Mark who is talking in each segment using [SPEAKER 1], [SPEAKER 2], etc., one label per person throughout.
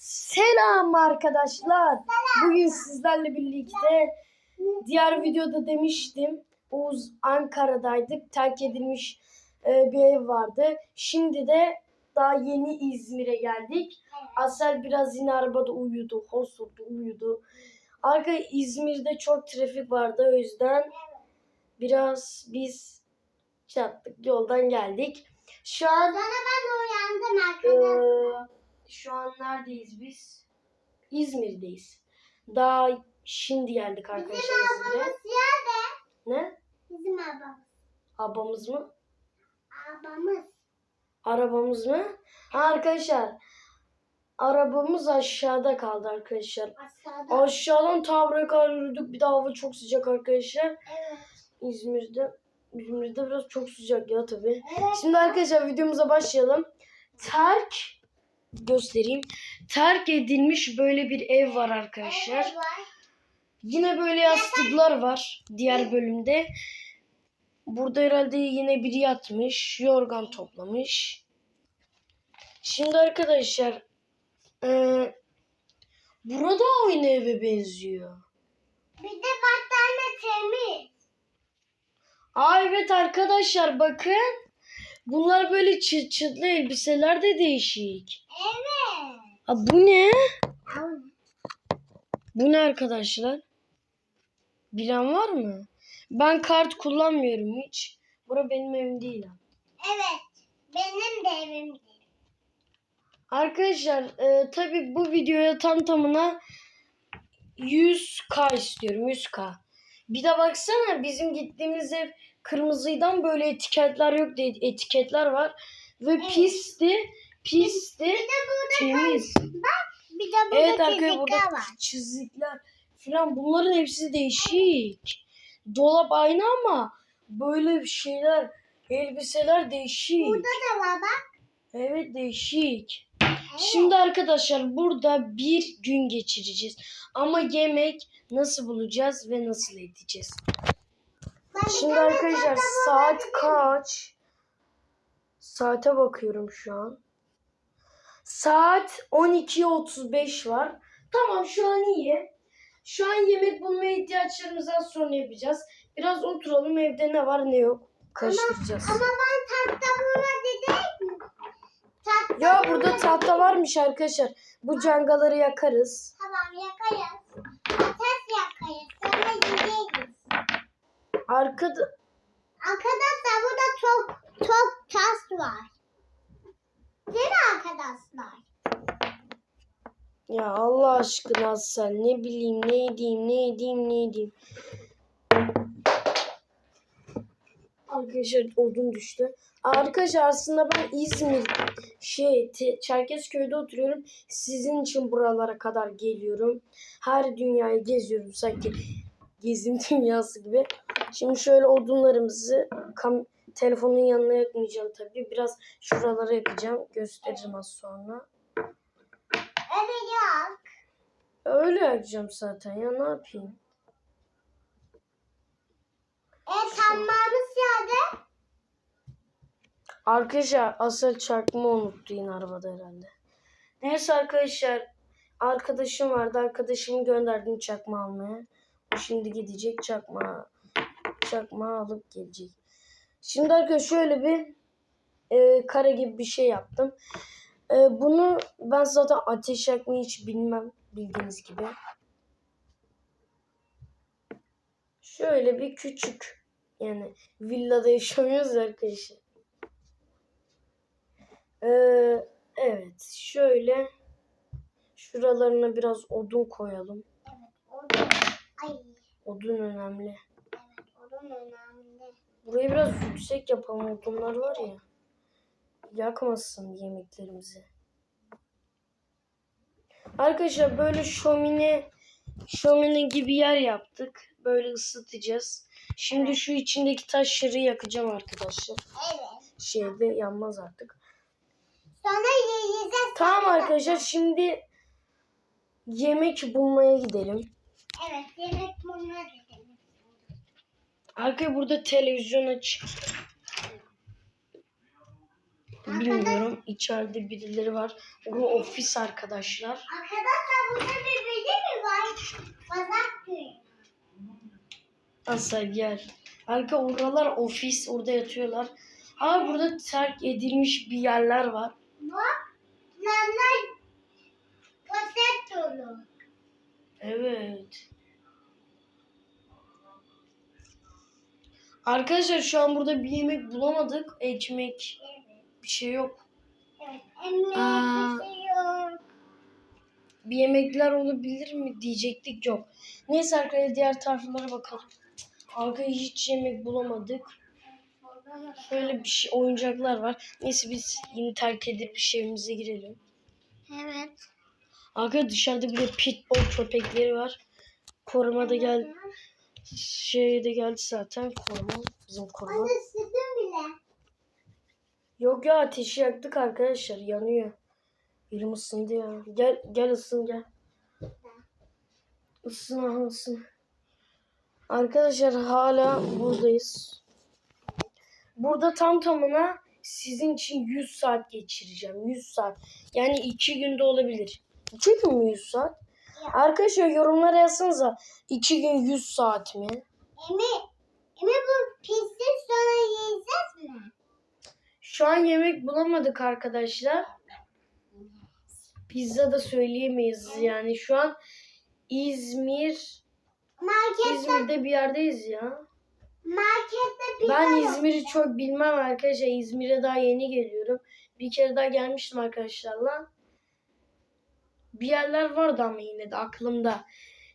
[SPEAKER 1] Selam arkadaşlar. Bugün sizlerle birlikte diğer videoda demiştim. Oğuz Ankara'daydık. Terk edilmiş e, bir ev vardı. Şimdi de daha yeni İzmir'e geldik. Asel biraz yine arabada uyudu. Hosurdu, uyudu. Arka İzmir'de çok trafik vardı. O yüzden biraz biz çattık. Yoldan geldik. Şu an
[SPEAKER 2] Sonra ben uyandım
[SPEAKER 1] ee,
[SPEAKER 2] arkadaşlar.
[SPEAKER 1] Şu an neredeyiz biz? İzmir'deyiz. Daha şimdi geldik
[SPEAKER 2] Bizim
[SPEAKER 1] arkadaşlar İzmir'e.
[SPEAKER 2] abamız nerede?
[SPEAKER 1] Ne?
[SPEAKER 2] Bizim abamız.
[SPEAKER 1] Abamız mı?
[SPEAKER 2] Abamız.
[SPEAKER 1] Arabamız mı? Ha arkadaşlar. Arabamız aşağıda kaldı arkadaşlar.
[SPEAKER 2] Aşağıda.
[SPEAKER 1] Aşağıdan ta buraya kadar yürüdük. Bir de hava çok sıcak arkadaşlar.
[SPEAKER 2] Evet.
[SPEAKER 1] İzmir'de İzmir'de biraz çok sıcak ya tabii.
[SPEAKER 2] Evet.
[SPEAKER 1] Şimdi arkadaşlar videomuza başlayalım. Terk göstereyim. Terk edilmiş böyle bir ev var arkadaşlar. Yine böyle yastıklar var diğer bölümde. Burada herhalde yine biri yatmış. Yorgan toplamış. Şimdi arkadaşlar eee burada aynı eve benziyor.
[SPEAKER 2] Bir de battaniye temiz.
[SPEAKER 1] Aa evet arkadaşlar bakın. Bunlar böyle çıt çıtlı elbiseler de değişik.
[SPEAKER 2] Evet.
[SPEAKER 1] Ha bu ne? Bu ne arkadaşlar? Bilen var mı? Ben kart kullanmıyorum hiç. Bura benim evim değil.
[SPEAKER 2] Evet. Benim de evim değil.
[SPEAKER 1] Arkadaşlar e, tabi bu videoya tam tamına 100k istiyorum 100k. Bir de baksana bizim gittiğimiz ev kırmızıdan böyle etiketler yok etiketler var. Ve pisti pisti
[SPEAKER 2] Bir de burada
[SPEAKER 1] temiz.
[SPEAKER 2] bak. Bir de burada
[SPEAKER 1] Evet
[SPEAKER 2] çizikler
[SPEAKER 1] burada
[SPEAKER 2] var.
[SPEAKER 1] çizikler falan bunların hepsi değişik. Dolap aynı ama böyle şeyler elbiseler değişik.
[SPEAKER 2] Burada da var bak.
[SPEAKER 1] Evet değişik.
[SPEAKER 2] Evet.
[SPEAKER 1] Şimdi arkadaşlar burada bir gün geçireceğiz. Ama yemek nasıl bulacağız ve nasıl edeceğiz? Şimdi arkadaşlar saat kaç? Saate bakıyorum şu an. Saat 12.35 var. Tamam şu an iyi. Şu an yemek bulmaya ihtiyaçlarımızı az sonra yapacağız. Biraz oturalım evde ne var ne yok. Karıştıracağız.
[SPEAKER 2] Ama ben tahta mi? Tahta
[SPEAKER 1] Ya burada tahta varmış arkadaşlar. Bu cangaları yakarız.
[SPEAKER 2] Tamam yakayız. Ateş yakayız. Sonra yiyeceğiz.
[SPEAKER 1] Arkada
[SPEAKER 2] Arkadaşlar burada çok çok tas var. Değil arkadaşlar?
[SPEAKER 1] ya Allah aşkına sen ne bileyim ne edeyim ne edeyim ne edeyim. Arkadaşlar odun düştü. Arkadaşlar aslında ben İzmir şey Çerkezköy'de oturuyorum. Sizin için buralara kadar geliyorum. Her dünyayı geziyorum sanki gezim dünyası gibi. Şimdi şöyle odunlarımızı kam telefonun yanına yakmayacağım tabii. Biraz şuralara yakacağım. Gösteririm az sonra.
[SPEAKER 2] Öyle yok.
[SPEAKER 1] Öyle yakacağım zaten ya ne yapayım.
[SPEAKER 2] E tamamımız yerde.
[SPEAKER 1] Arkadaşlar asıl çakma unuttu yine arabada herhalde. Neyse arkadaşlar arkadaşım vardı. Arkadaşımı gönderdim çakma almaya. O şimdi gidecek çakma çakma alıp gelecek. Şimdi arkadaşlar şöyle bir e, kare gibi bir şey yaptım. E, bunu ben zaten ateş yakmayı hiç bilmem bildiğiniz gibi. Şöyle bir küçük yani villada yaşamıyoruz ya arkadaşlar. Ee, evet şöyle şuralarına biraz odun koyalım.
[SPEAKER 2] Evet odun. Ay
[SPEAKER 1] Odun önemli. Burayı biraz yüksek yapalım odunlar var ya. Yakmasın yemeklerimizi. Arkadaşlar böyle şömine şömine gibi yer yaptık. Böyle ısıtacağız. Şimdi şu içindeki taşları yakacağım arkadaşlar.
[SPEAKER 2] Evet.
[SPEAKER 1] Şeyde yanmaz artık.
[SPEAKER 2] Sonra yiyeceğiz.
[SPEAKER 1] Tamam arkadaşlar şimdi yemek bulmaya gidelim.
[SPEAKER 2] Evet yemek bulmaya gidelim.
[SPEAKER 1] Arkaya burada televizyon aç. Bilmiyorum. İçeride birileri var. Bu ofis arkadaşlar.
[SPEAKER 2] Arkadaşlar burada bir biri mi var? Pazar günü.
[SPEAKER 1] Asla gel. Arka oralar ofis. Orada yatıyorlar. Aa burada terk edilmiş bir yerler var.
[SPEAKER 2] Bak. Lanlar poşet dolu.
[SPEAKER 1] Evet. Arkadaşlar şu an burada bir yemek bulamadık. Ekmek bir şey yok.
[SPEAKER 2] Evet.
[SPEAKER 1] Aa.
[SPEAKER 2] bir şey yok.
[SPEAKER 1] Bir yemekler olabilir mi diyecektik yok. Neyse arkaya diğer taraflara bakalım. Arkaya hiç yemek bulamadık. Böyle bir şey oyuncaklar var. Neyse biz yine terk edip bir evimize girelim.
[SPEAKER 2] Evet.
[SPEAKER 1] Arkaya dışarıda bir de pitbull köpekleri var. Koruma da gel şey de geldi zaten koruma bizim koruma.
[SPEAKER 2] Hadi ısıttım bile.
[SPEAKER 1] Yok ya ateşi yaktık arkadaşlar yanıyor. Elim ısındı ya. Gel gel ısın gel. Isın aha ısın. Arkadaşlar hala buradayız. Burada tam tamına sizin için 100 saat geçireceğim. 100 saat. Yani 2 günde olabilir. 2 gün mü 100 saat? Arkadaşlar yorumlara yazsanıza 2 gün 100 saat mi?
[SPEAKER 2] Emi, Emi bu pizza sonra yiyeceğiz mi?
[SPEAKER 1] Şu an yemek bulamadık arkadaşlar. Pizza da söyleyemeyiz yani. Şu an İzmir,
[SPEAKER 2] Markette,
[SPEAKER 1] İzmir'de bir yerdeyiz ya.
[SPEAKER 2] markette pizza
[SPEAKER 1] Ben. İzmir'i çok bilmem arkadaşlar. İzmir'e daha yeni geliyorum. Bir kere daha gelmiştim arkadaşlarla. Bir yerler vardı ama yine de aklımda.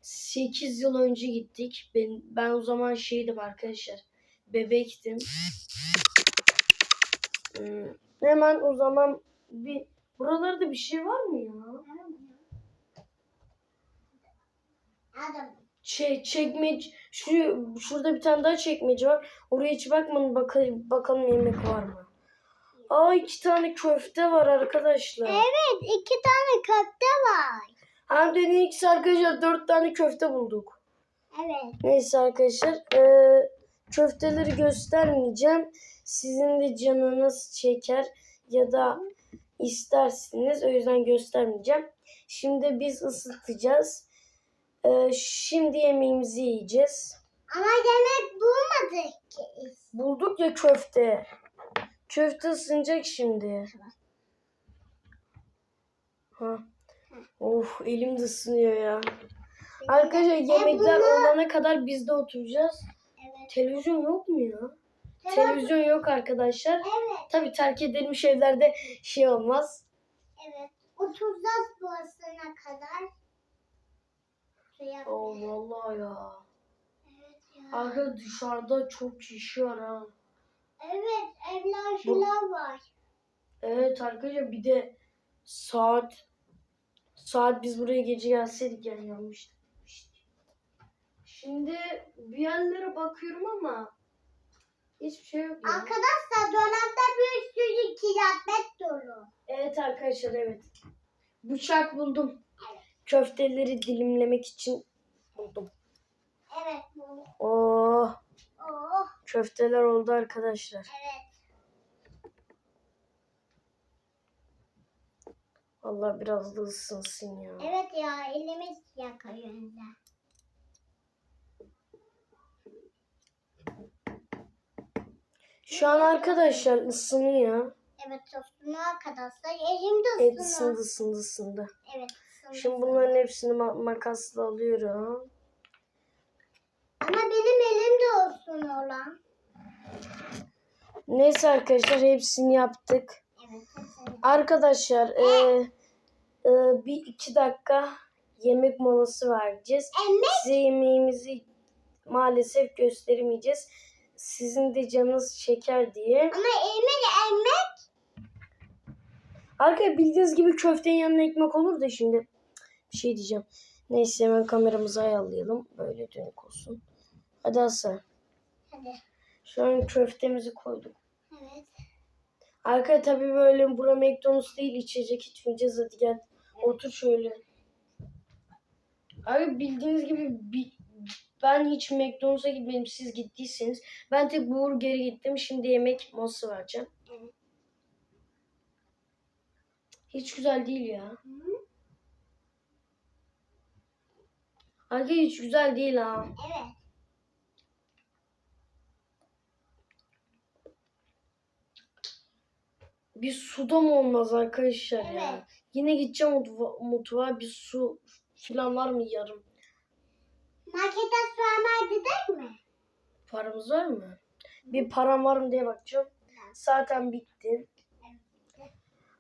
[SPEAKER 1] 8 yıl önce gittik. Ben, ben o zaman şeydim arkadaşlar. Bebektim. Hmm, Hemen o zaman bir buralarda bir şey var mı ya?
[SPEAKER 2] Adam.
[SPEAKER 1] Şey çekmece şu şurada bir tane daha çekmece var. Oraya hiç bakmadım bakalım bakalım yemek var mı? Aa iki tane köfte var arkadaşlar.
[SPEAKER 2] Evet iki tane köfte var.
[SPEAKER 1] Hem de en ikisi arkadaşlar dört tane köfte bulduk.
[SPEAKER 2] Evet.
[SPEAKER 1] Neyse arkadaşlar eee, köfteleri göstermeyeceğim. Sizin de canınız çeker ya da istersiniz. O yüzden göstermeyeceğim. Şimdi biz ısıtacağız. Eee, şimdi yemeğimizi yiyeceğiz.
[SPEAKER 2] Ama yemek bulmadık ki.
[SPEAKER 1] Bulduk ya köfte. Köfte ısınacak şimdi. Ha. Of elim de ısınıyor ya. Arkadaşlar yemekler
[SPEAKER 2] bunu-
[SPEAKER 1] olana kadar biz de oturacağız.
[SPEAKER 2] Evet.
[SPEAKER 1] Televizyon yok mu ya?
[SPEAKER 2] Televizyon-
[SPEAKER 1] yok arkadaşlar.
[SPEAKER 2] Evet.
[SPEAKER 1] Tabi terk edilmiş evlerde şey olmaz.
[SPEAKER 2] Evet. Oturacağız burasına kadar. Suya-
[SPEAKER 1] Oh vallahi ya.
[SPEAKER 2] Evet ya.
[SPEAKER 1] Arkadaşlar dışarıda çok kişi var ha.
[SPEAKER 2] Evet şular var.
[SPEAKER 1] Evet arkadaşlar bir de saat saat biz buraya gece gelseydik yani yanlış. Şimdi bir yerlere bakıyorum ama hiçbir şey yok. ya.
[SPEAKER 2] Arkadaşlar dolapta bir sürü kıyafet dolu.
[SPEAKER 1] Evet arkadaşlar evet. Bıçak buldum. Köfteleri dilimlemek için buldum.
[SPEAKER 2] Evet bu.
[SPEAKER 1] Oh
[SPEAKER 2] Oh
[SPEAKER 1] köfteler oldu arkadaşlar.
[SPEAKER 2] evet.
[SPEAKER 1] Vallahi biraz da ısınsın ya.
[SPEAKER 2] Evet ya elimiz yakıyor önce.
[SPEAKER 1] Şu an arkadaşlar ısınıyor.
[SPEAKER 2] Evet ısınıyor arkadaşlar. Elim de
[SPEAKER 1] Evet
[SPEAKER 2] ısınıyor.
[SPEAKER 1] ısındı ısındı ısındı.
[SPEAKER 2] Evet ısındı.
[SPEAKER 1] Şimdi bunların hepsini ma- makasla alıyorum.
[SPEAKER 2] Ama benim elim de ısınıyor lan.
[SPEAKER 1] Neyse arkadaşlar hepsini yaptık.
[SPEAKER 2] Evet.
[SPEAKER 1] Arkadaşlar e, e, bir iki dakika yemek molası vereceğiz.
[SPEAKER 2] Emek
[SPEAKER 1] Size yemeğimizi maalesef gösteremeyeceğiz. Sizin de canınız çeker diye.
[SPEAKER 2] ama emek emek.
[SPEAKER 1] Arkadaşlar bildiğiniz gibi köftenin yanına ekmek olur da şimdi bir şey diyeceğim. Neyse hemen kameramızı ayarlayalım. Böyle dönük olsun. Hadi Hasan.
[SPEAKER 2] Hadi.
[SPEAKER 1] Şu an köftemizi koyduk.
[SPEAKER 2] Evet.
[SPEAKER 1] Arka tabii böyle bura McDonald's değil içecek içmeyeceğiz hadi gel. Otur şöyle. Abi bildiğiniz gibi bi- ben hiç McDonald's'a gitmedim. Siz gittiyseniz. Ben tek burger'e gittim. Şimdi yemek molası vereceğim.
[SPEAKER 2] Evet.
[SPEAKER 1] Hiç güzel değil ya.
[SPEAKER 2] Hı?
[SPEAKER 1] Arka hiç güzel değil ha.
[SPEAKER 2] Evet.
[SPEAKER 1] Bir suda mı olmaz arkadaşlar ya?
[SPEAKER 2] Evet.
[SPEAKER 1] Yine gideceğim mutfa- mutfağa bir su falan var mı yarım?
[SPEAKER 2] Markete su almaya gidelim mi?
[SPEAKER 1] Paramız var mı? Bir param var mı diye bakacağım. Zaten bitti.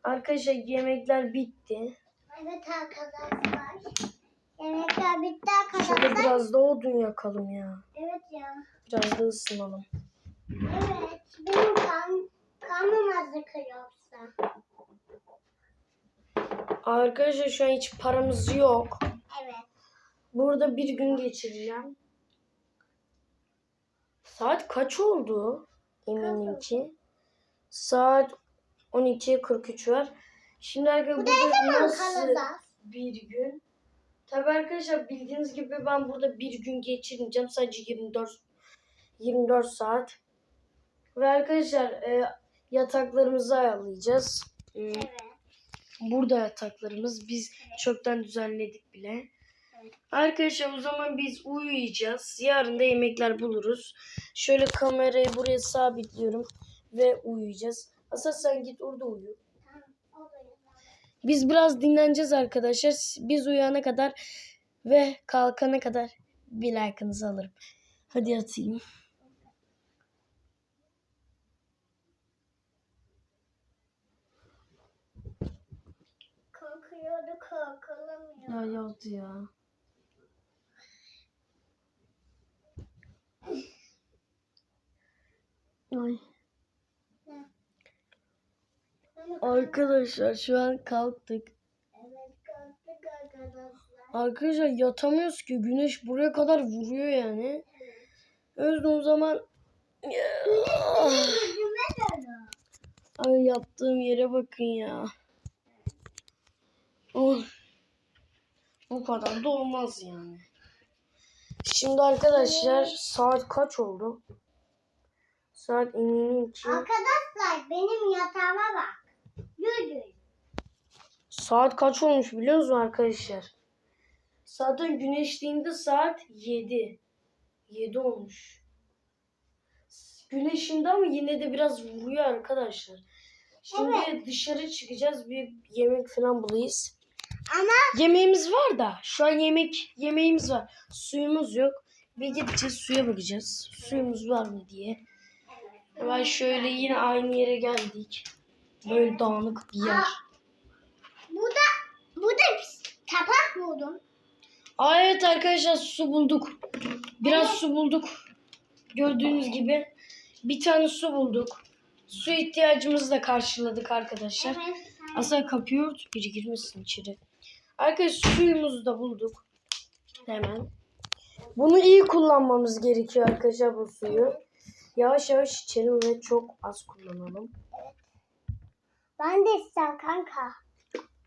[SPEAKER 1] Arkadaşlar yemekler bitti.
[SPEAKER 2] Evet arkadaşlar. Yemekler bitti
[SPEAKER 1] Şurada
[SPEAKER 2] arkadaşlar.
[SPEAKER 1] biraz da odun yakalım ya.
[SPEAKER 2] Evet ya.
[SPEAKER 1] Biraz da ısınalım.
[SPEAKER 2] Evet. Benim kan, acıkıyor yoksa.
[SPEAKER 1] Arkadaşlar şu an hiç paramız yok.
[SPEAKER 2] Evet.
[SPEAKER 1] Burada bir gün geçireceğim. Saat kaç oldu? Eminim ki. Saat 12.43 var. Şimdi arkadaşlar burada nasıl bir gün? Tabii arkadaşlar bildiğiniz gibi ben burada bir gün geçirmeyeceğim. Sadece 24 24 saat. Ve arkadaşlar e, yataklarımızı ayarlayacağız. E,
[SPEAKER 2] Evet.
[SPEAKER 1] Burada yataklarımız. Biz çoktan düzenledik bile. Arkadaşlar o zaman biz uyuyacağız. Yarın da yemekler buluruz. Şöyle kamerayı buraya sabitliyorum ve uyuyacağız. Asıl sen git orada uyu. Biz biraz dinleneceğiz arkadaşlar. Biz uyana kadar ve kalkana kadar bir like'ınızı alırım. Hadi yatayım.
[SPEAKER 2] Korkulamıyor.
[SPEAKER 1] Ya yat ya. Ay. Arkadaşlar şu an kalktık.
[SPEAKER 2] Evet arkadaşlar.
[SPEAKER 1] Arkadaşlar yatamıyoruz ki. Güneş buraya kadar vuruyor yani. O zaman
[SPEAKER 2] Yüzüme dönüyor.
[SPEAKER 1] Ay yattığım yere bakın ya. Oh. Bu kadar da olmaz yani. Şimdi arkadaşlar saat kaç oldu? Saat eminim ki
[SPEAKER 2] Arkadaşlar benim yatağıma bak. Yürü.
[SPEAKER 1] saat kaç olmuş biliyor musunuz arkadaşlar? Zaten güneşliğinde saat 7. 7 olmuş. Güneşinde ama yine de biraz vuruyor arkadaşlar. Şimdi dışarı çıkacağız bir yemek falan bulayız.
[SPEAKER 2] Ama
[SPEAKER 1] Yemeğimiz var da şu an yemek yemeğimiz var. Suyumuz yok. Bir gideceğiz suya bakacağız. Suyumuz var mı diye. Hemen şöyle yine aynı yere geldik. Böyle dağınık bir yer.
[SPEAKER 2] burada burada bir kapak buldum.
[SPEAKER 1] Aa evet arkadaşlar su bulduk. Biraz su bulduk. Gördüğünüz gibi bir tane su bulduk. Su ihtiyacımızı da karşıladık arkadaşlar.
[SPEAKER 2] Evet.
[SPEAKER 1] Aslında kapıyı ört, biri girmesin içeri. Arkadaşlar suyumuzu da bulduk. Hemen. Bunu iyi kullanmamız gerekiyor arkadaşlar bu suyu. Yavaş yavaş içelim ve çok az kullanalım.
[SPEAKER 2] Ben de istiyorum kanka.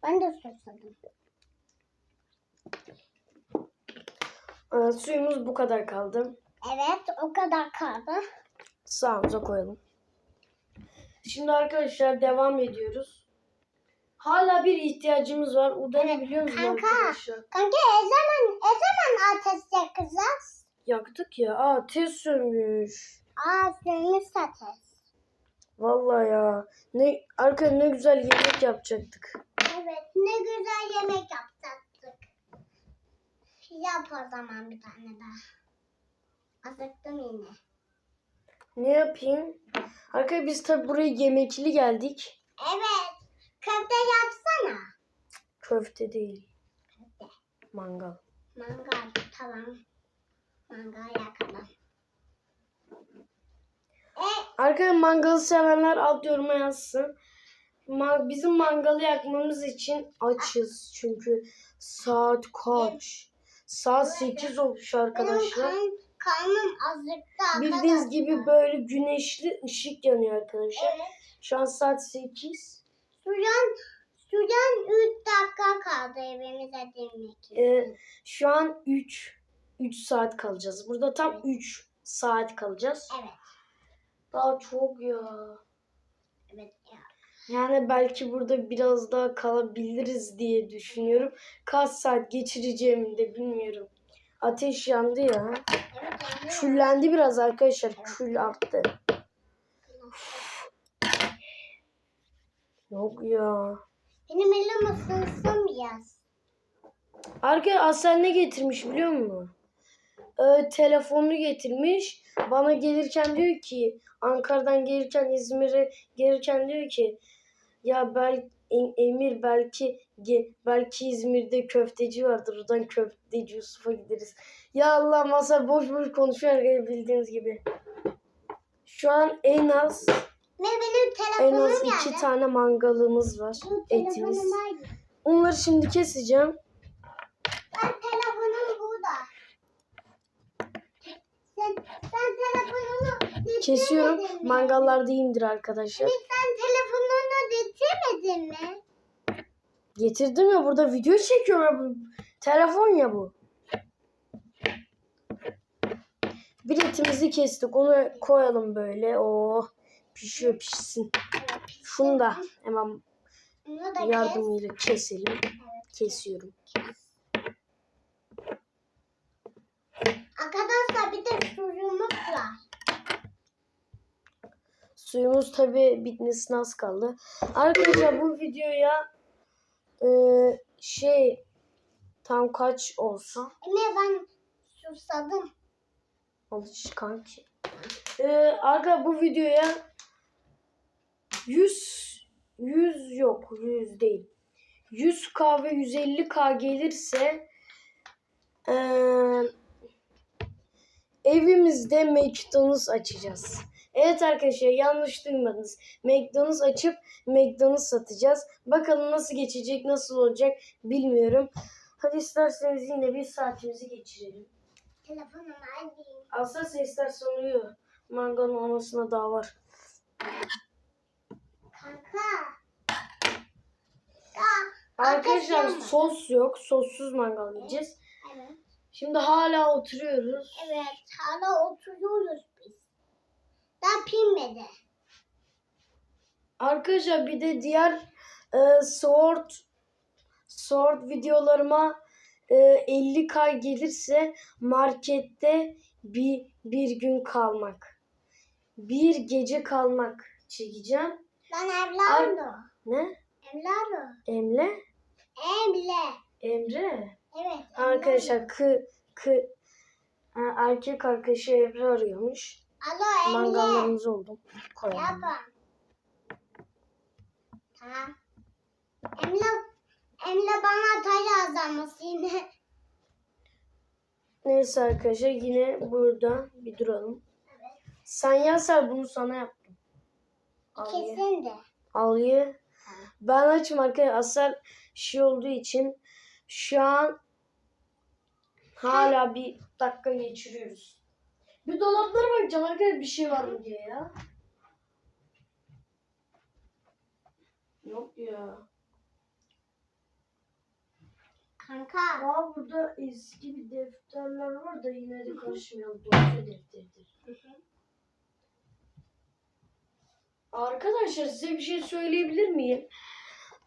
[SPEAKER 2] Ben de susadım.
[SPEAKER 1] Ee, suyumuz bu kadar kaldı.
[SPEAKER 2] Evet o kadar kaldı.
[SPEAKER 1] Sağımıza koyalım. Şimdi arkadaşlar devam ediyoruz. Hala bir ihtiyacımız var. O da ne biliyor musunuz
[SPEAKER 2] kanka.
[SPEAKER 1] arkadaşlar?
[SPEAKER 2] Kanka e zaman e zaman ateş yakacağız?
[SPEAKER 1] Yaktık ya. Aa tez sönmüş.
[SPEAKER 2] Aa sönmüş ateş.
[SPEAKER 1] Vallahi ya. Ne arka ne güzel yemek yapacaktık.
[SPEAKER 2] Evet ne güzel yemek yapacaktık. Yap o zaman bir tane daha. Acıktım yine.
[SPEAKER 1] Ne yapayım? Arkadaşlar biz tabi buraya yemekli geldik.
[SPEAKER 2] Evet. Köfte yapsana.
[SPEAKER 1] Köfte değil. Mangal.
[SPEAKER 2] Mangal tamam. Mangal yakalım. E,
[SPEAKER 1] Arkadaşlar mangalı sevenler alt yoruma yazsın. Ma- bizim mangalı yakmamız için açız. Çünkü saat kaç? Saat 8 olmuş arkadaşlar.
[SPEAKER 2] karnım acıktı
[SPEAKER 1] Bildiğiniz gibi böyle güneşli ışık yanıyor arkadaşlar. Şu an saat 8.
[SPEAKER 2] Suyan, suyan 3 dakika kaldı evimize dönmek için.
[SPEAKER 1] Ee, şu an 3 3 saat kalacağız. Burada tam 3 saat kalacağız.
[SPEAKER 2] Evet.
[SPEAKER 1] Daha çok ya.
[SPEAKER 2] Evet ya.
[SPEAKER 1] Yani belki burada biraz daha kalabiliriz diye düşünüyorum. Kaç saat geçireceğimi de bilmiyorum. Ateş yandı ya.
[SPEAKER 2] Evet.
[SPEAKER 1] Küllendi biraz arkadaşlar. Kül arttı. Yok ya.
[SPEAKER 2] Benim elim ısınsın biraz.
[SPEAKER 1] Arka Asel ne getirmiş biliyor musun? Ee, telefonunu getirmiş. Bana gelirken diyor ki Ankara'dan gelirken İzmir'e gelirken diyor ki ya bel E- Emir belki belki İzmir'de köfteci vardır. Oradan köfteci Yusuf'a gideriz. Ya Allah masa boş boş konuşuyor bildiğiniz gibi. Şu an en az
[SPEAKER 2] Ve benim
[SPEAKER 1] en
[SPEAKER 2] telefonum
[SPEAKER 1] az iki tane mangalımız var.
[SPEAKER 2] Benim
[SPEAKER 1] Etimiz.
[SPEAKER 2] telefonum?
[SPEAKER 1] Onları şimdi keseceğim.
[SPEAKER 2] Ben telefonum burada. Sen, sen telefonunu
[SPEAKER 1] Kesiyorum.
[SPEAKER 2] mi?
[SPEAKER 1] Mangallarda indir arkadaşlar.
[SPEAKER 2] Sen telefonunu getirmedin mi?
[SPEAKER 1] Getirdim ya burada video çekiyorum bu. Telefon ya bu. Bir etimizi kestik. Onu koyalım böyle. Oh pişiyor pişsin. Şunu da hemen yardımıyla keselim. Kesiyorum.
[SPEAKER 2] Arkadaşlar bir de suyumuz var.
[SPEAKER 1] Suyumuz tabi bitmesine az kaldı. Arkadaşlar bu videoya e, şey tam kaç olsa
[SPEAKER 2] Emre ben susadım.
[SPEAKER 1] Alış kanki. Ee, arka bu videoya 100 100 yok 100 değil. 100k ve 150k gelirse eee, evimizde McDonald's açacağız. Evet arkadaşlar yanlış duymadınız. McDonald's açıp McDonald's satacağız. Bakalım nasıl geçecek, nasıl olacak bilmiyorum. Hadi isterseniz yine bir saatimizi geçirelim.
[SPEAKER 2] Telefonum?
[SPEAKER 1] Aslında sen istersen uyuyor. Manganın olmasına daha var. Arkadaşlar
[SPEAKER 2] yanma.
[SPEAKER 1] sos yok. Sossuz mangal yiyeceğiz.
[SPEAKER 2] evet.
[SPEAKER 1] Şimdi hala oturuyoruz.
[SPEAKER 2] Evet hala oturuyoruz biz. Daha pinmedi.
[SPEAKER 1] Arkadaşlar bir de diğer e, sword sword videolarıma e, 50k gelirse markette bir, bir gün kalmak. Bir gece kalmak çekeceğim.
[SPEAKER 2] Ben evladım.
[SPEAKER 1] Ne?
[SPEAKER 2] Evladım.
[SPEAKER 1] Emre?
[SPEAKER 2] Emre.
[SPEAKER 1] Emre?
[SPEAKER 2] Evet.
[SPEAKER 1] Arkadaşlar kı kı ha, erkek arkadaşı Emre arıyormuş.
[SPEAKER 2] Alo Emre.
[SPEAKER 1] Mangallarımız oldu. Koyalım.
[SPEAKER 2] Yapın. Tamam. Emre, Emre bana taş yazarması yine.
[SPEAKER 1] Neyse arkadaşlar yine burada bir duralım. Sen yazar bunu sana yaptım. Ye.
[SPEAKER 2] Kesin de.
[SPEAKER 1] Ye. Ben açım arkadaşlar. Şey olduğu için şu an hala bir dakika geçiriyoruz. Bir dolaplara bakacağım arkadaşlar bir şey var mı diye ya. Yok ya.
[SPEAKER 2] Kanka.
[SPEAKER 1] Aa burada eski bir defterler var da yine de karışmayalım. Dosya defteridir. Arkadaşlar size bir şey söyleyebilir miyim?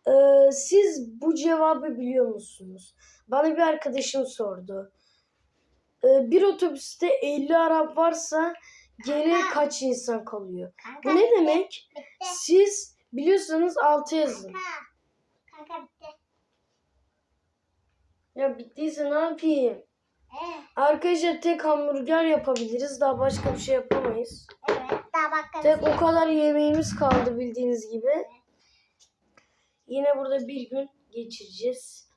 [SPEAKER 1] Ee, siz bu cevabı biliyor musunuz? Bana bir arkadaşım sordu. Ee, bir otobüste 50 Arap varsa geriye kaç insan kalıyor?
[SPEAKER 2] Kanka.
[SPEAKER 1] Bu ne demek?
[SPEAKER 2] Bitti.
[SPEAKER 1] Siz biliyorsanız altı yazın.
[SPEAKER 2] Kanka. Kanka bitti.
[SPEAKER 1] Ya bittiyse ne yapayım?
[SPEAKER 2] Evet.
[SPEAKER 1] Arkadaşlar tek hamburger yapabiliriz. Daha başka bir şey yapamayız.
[SPEAKER 2] Evet. Daha
[SPEAKER 1] Tek o kadar yemeğimiz kaldı bildiğiniz gibi. Yine burada bir gün geçireceğiz.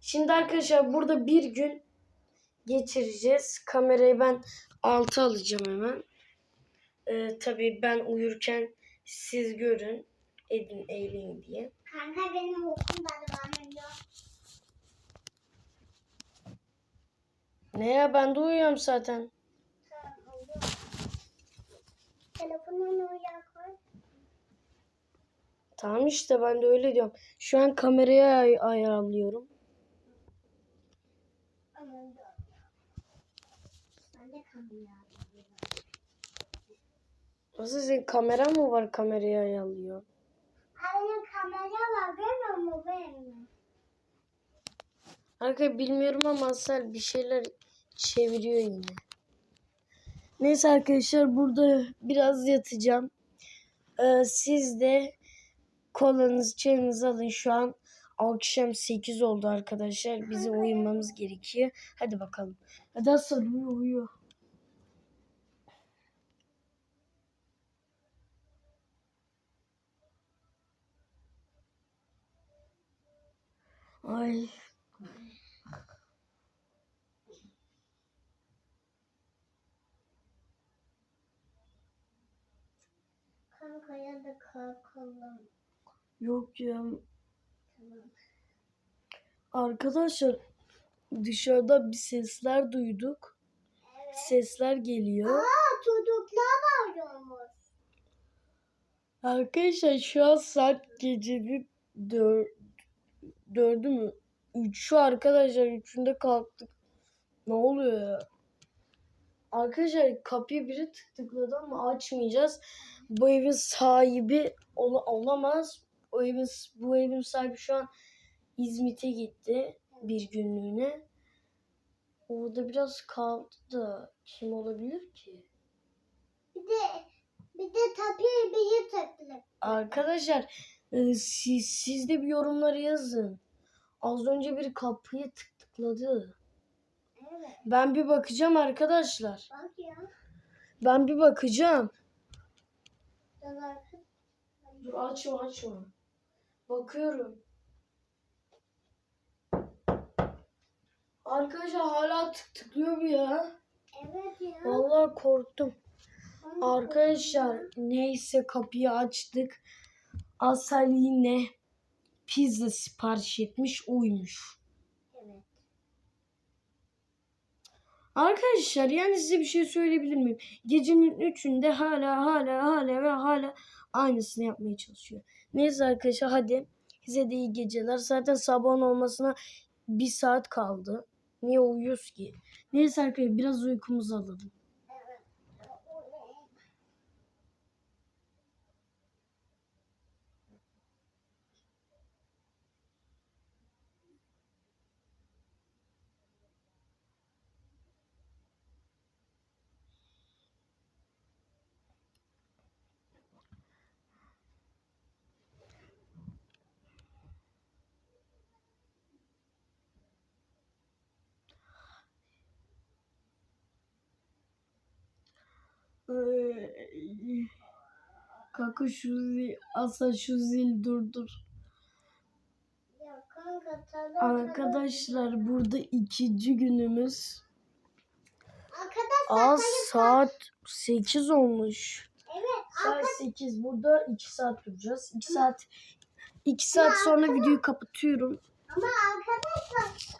[SPEAKER 1] Şimdi arkadaşlar burada bir gün geçireceğiz. Kamerayı ben altı alacağım hemen. Ee, tabii ben uyurken siz görün. Edin, eğlenin diye.
[SPEAKER 2] Kanka benim okum da devam ediyor.
[SPEAKER 1] Ne ya ben de uyuyorum zaten.
[SPEAKER 2] Tamam oldu. Telefonunu oraya koy.
[SPEAKER 1] Tamam işte ben de öyle diyorum. Şu an kamerayı ay- ayarlıyorum. Nasıl senin kamera mı var kamerayı ayarlıyor?
[SPEAKER 2] Benim kamera var görmüyor musun benim?
[SPEAKER 1] Arkadaşlar bilmiyorum ama Asel bir şeyler çeviriyor yine. Neyse arkadaşlar burada biraz yatacağım. Ee, siz de kolanızı çayınızı alın. Şu an akşam 8 oldu arkadaşlar. Bizim uyumamız gerekiyor. Hadi bakalım. Hadi Asel uyu uyu. Ay
[SPEAKER 2] Kanka ya da kalkalım.
[SPEAKER 1] yok ya.
[SPEAKER 2] Tamam.
[SPEAKER 1] Arkadaşlar dışarıda bir sesler duyduk.
[SPEAKER 2] Evet.
[SPEAKER 1] Sesler geliyor.
[SPEAKER 2] Aa çocuklar bağırıyormuş.
[SPEAKER 1] Arkadaşlar şu an saat gecenin dör, dördü mü? Üçü arkadaşlar. Üçünde kalktık. Ne oluyor ya? Arkadaşlar kapıyı biri tık tıkladı ama açmayacağız. Bu evin sahibi ola- olamaz. O evin, bu evin sahibi şu an İzmit'e gitti bir günlüğüne. Orada biraz kaldı da kim olabilir ki?
[SPEAKER 2] Bir de bir de tabii bir tıklık.
[SPEAKER 1] Arkadaşlar e, siz, siz de bir yorumları yazın. Az önce bir kapıyı tık tıkladı.
[SPEAKER 2] Evet.
[SPEAKER 1] Ben bir bakacağım arkadaşlar.
[SPEAKER 2] Bak ya.
[SPEAKER 1] Ben bir bakacağım. Dur açma açma. Bakıyorum. Arkadaşlar hala tık tıklıyor bu ya.
[SPEAKER 2] Evet ya.
[SPEAKER 1] Vallahi korktum. Arkadaşlar neyse kapıyı açtık. Asal yine pizza sipariş etmiş uymuş. Arkadaşlar yani size bir şey söyleyebilir miyim? Gecenin üçünde hala hala hala ve hala aynısını yapmaya çalışıyor. Neyse arkadaşlar hadi size de iyi geceler. Zaten sabahın olmasına bir saat kaldı. Niye uyuyoruz ki? Neyse arkadaşlar biraz uykumuzu alalım. Kanka şu zil, asa şu zil durdur. Arkadaşlar burada ikinci günümüz. Az saat 8 olmuş.
[SPEAKER 2] evet.
[SPEAKER 1] Saat 8 burada 2 saat duracağız. 2 saat 2 saat sonra videoyu kapatıyorum.
[SPEAKER 2] Ama arkadaşlar